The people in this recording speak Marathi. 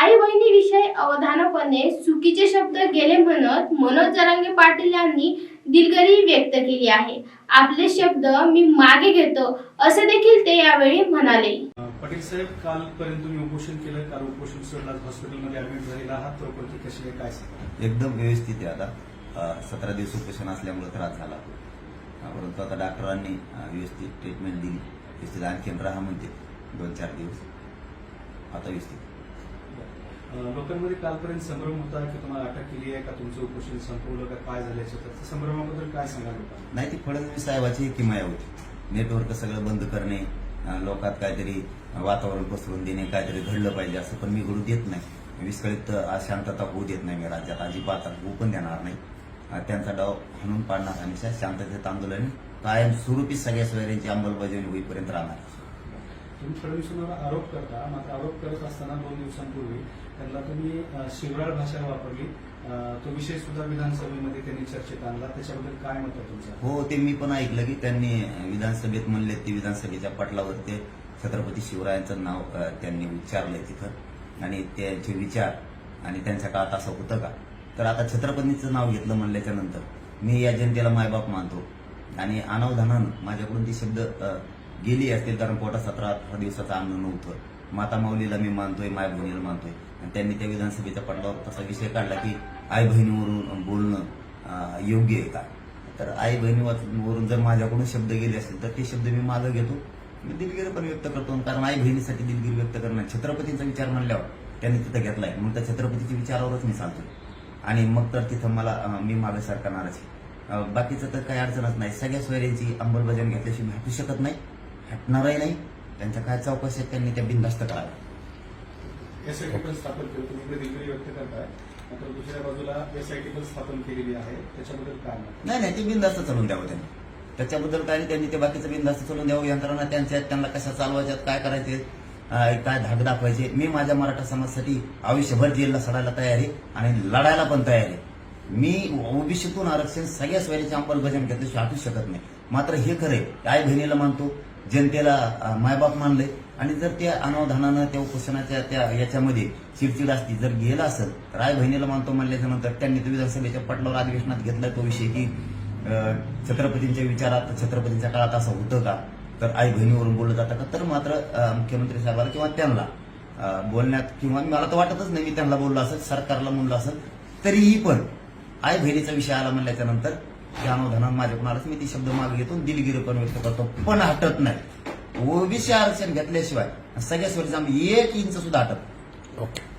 आई बहिणीविषयी अवधानपणे चुकीचे शब्द गेले म्हणत मनोज जरांगे पाटील यांनी दिलगिरी व्यक्त केली आहे. आपले शब्द मी मागे घेतो असे देखील ते यावेळी म्हणाले. पाटील साहेब कालपर्यंत तुम्ही उपोषण केलं काल उपोषण सोडलं हॉस्पिटलमध्ये ऍडमिट झालेला आहात प्रकृती कशी काय एकदम व्यवस्थित आहे आता. सतरा दिवस उपोषण असल्यामुळे त्रास झाला. परंतु आता डॉक्टरांनी व्यवस्थित ट्रीटमेंट दिली. व्यवस्थित आणखीन राहा म्हणते दोन चार दिवस. आता व्यवस्थित. लोकांमध्ये कालपर्यंत संभ्रम होता की तुम्हाला अटक केली आहे का? तुमचं उपोषण संपवलं का? काय झाल्याचं तर संभ्रमाबद्दल काय सांगाल लोकांना? नाही ती फडणवीस साहेबाची किमाया होती. नेटवर्क सगळं बंद करणे लोकात काहीतरी वातावरण पसरून देणे काहीतरी घडलं पाहिजे असं पण मी घडू देत नाही. विस्कळीत शांतता होऊ देत नाही. मी राज्यात अजिबात होऊ पण देणार नाही. त्यांचा डाव हाणून पाडणार आणि त्या शांततेत आंदोलन कायम स्वरूपी सगळ्या सोयऱ्यांची अंमलबजावणी होईपर्यंत राहणार. तुम्ही फडणवीसांवर आरोप करता मात्र आरोप करत असताना दोन दिवसांपूर्वी त्यांना तुम्ही शिवराळ भाषा वापरली. तो विषय सुद्धा विधानसभेमध्ये त्यांनी चर्चेत आणला. त्याच्याबद्दल काय मत तुमचं? हो ते मी पण ऐकलं की त्यांनी विधानसभेत म्हणले ते विधानसभेच्या पटलावर ते छत्रपती शिवरायांचं नाव त्यांनी उच्चारलंय तिथं. आणि त्यांचे विचार आणि त्यांच्या काळात असं होतं का? तर आता छत्रपतींचं नाव घेतलं म्हणल्याच्या नंतर मी या जनतेला मायबाप मानतो. आणि अनावधानानं माझ्याकडून ते शब्द गेली असतील कारण पोटात सतरा अठरा दिवसाचं अन्न नव्हतं माता माऊलीला मी मानतोय माय बहिणीला मानतोय. आणि त्यांनी त्या विधानसभेच्या पटलावर तसा विषय काढला की आई बहिणीवरून बोलणं योग्य आहे का? तर आई बहिणीवरून जर माझ्याकडून शब्द गेले असतील तर ते शब्द मी माझं घेतो. मी दिलगिरी पण व्यक्त करतो. कारण आई बहिणीसाठी दिलगिरी व्यक्त करणं छत्रपतींचा विचार म्हणल्यावर त्यांनी तिथं घेतलाय मग त्या छत्रपतीच्या विचारावरच मी चालतो आणि मग तर तिथं मला मी मागे सरकारणारच आहे. बाकीचं तर काही अडचणच नाही. सगळ्या सोयऱ्यांची अंमलबजावणी घेतल्याशिवाय मी हटू शकत नाही. हटणारही नाही. त्यांच्या काय चौकशी आहेत त्यांनी त्या बिनधास्त कराव्या. एसआयटी पण स्थापन केलं तुम्ही. इकडे दिलगिरी व्यक्त करताय. मात्र दुसऱ्या बाजूला एसआयटी पण स्थापन केलेली आहे. त्याच्याबद्दल काय मत नाही नाही ते बिनधास्त चालून द्यावं त्यांनी. त्याच्याबद्दल काय नाही, त्यांनी ते बाकीचं बिनधास्त चालून द्यावं. यंत्रणा त्यांच्या आहेत, त्यांना कशा चालवायच्यात काय करायचे अं, काय धाक दाखवायचे. मी माझ्या मराठा समाजासाठी आयुष्यभर जेलला सडायला तयार आहे आणि लढायला पण तयार आहे. मी ओबीसीतून आरक्षण सगळ्या सोयऱ्याची अंमलबजावणी घेतल्याशिवाय हटू शकत नाही. मात्र हे खरे आई बहिणीला मानतो जनतेला मायबाप मानले आणि जर त्या अनावधानानं त्या उपोषणाच्या त्या याच्यामध्ये चिडचिड असती जर गेला असेल तर आई बहिणीला मानतो म्हणल्याच्या नंतर त्यांनी विधानसभेच्या पटलावर अधिवेशनात घेतला तो विषय की छत्रपतींच्या विचारात छत्रपतींच्या काळात असं होतं का? तर आई बहिणीवरून बोललं जातं का? तर मात्र मुख्यमंत्री साहेबाला किंवा त्यांना बोलण्यात किंवा मला तर वाटतच नाही मी त्यांना बोललो असेल सरकारला म्हणलं असेल तरीही पण आय बहिणीचा विषय आला म्हणल्याच्या नंतर त्या अनुदानात माझ्याकडून आलं मी ती शब्द मागे घेतो दिलगिर पण व्यक्त करतो. पण हटत नाही. ओबीसी आरक्षण घेतल्याशिवाय सगळ्या सोयीचं आम्ही एक इंच सुद्धा हटत ओके.